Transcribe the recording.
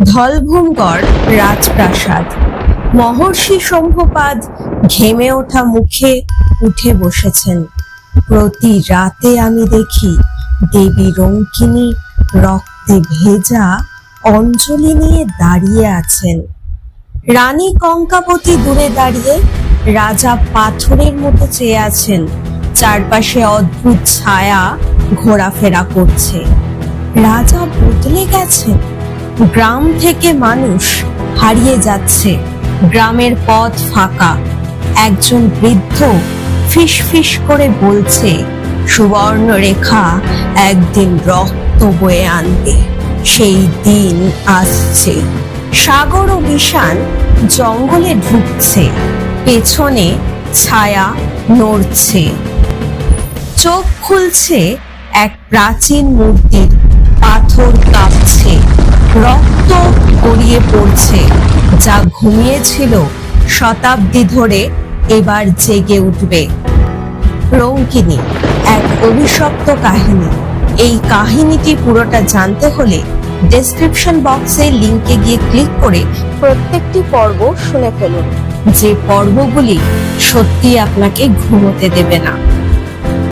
ধলভূমগড় রাজপ্রাসাদ। মহর্ষি শম্ভুপাদ ঘেমে ওঠা মুখে উঠে বসেছেন। প্রতি রাতে আমি দেখি দেবী রঙ্কিনী রক্তে ভেজা অঞ্জলি নিয়ে দাঁড়িয়ে আছেন। রানী কঙ্কাবতী দূরে দাঁড়িয়ে রাজা পাথরের মতো চেয়ে আছেন। চারপাশে অদ্ভুত ছায়া ঘোরাফেরা করছে। রাজা বদলে গেছেন। গ্রাম থেকে মানুষ হারিয়ে যাচ্ছে। গ্রামের পথ ফাঁকা। একজন বৃদ্ধ ফিস ফিস করে বলছে সুবর্ণ রেখা একদিন রক্ত বয়ে আনবে। সেই দিন আসছে। সাগর ও বিশান জঙ্গলে ঢুকছে। পেছনে ছায়া নড়ছে। চোখ খুলছে এক প্রাচীন মূর্তির পাথর। গড়িয়ে পড়ছে। যা ঘুমিয়েছিল শতাব্দী ধরে এবার জেগে উঠবে। রঙ্কিনী, এক অভিশপ্ত কাহিনী। এই কাহিনীটি পুরোটা জানতে হলে ডেসক্রিপশন বক্সে লিংকে গিয়ে ক্লিক করে প্রত্যেকটি পর্ব শুনে ফেলুন। যে পর্বগুলি সত্যি আপনাকে ঘুমোতে দেবে না।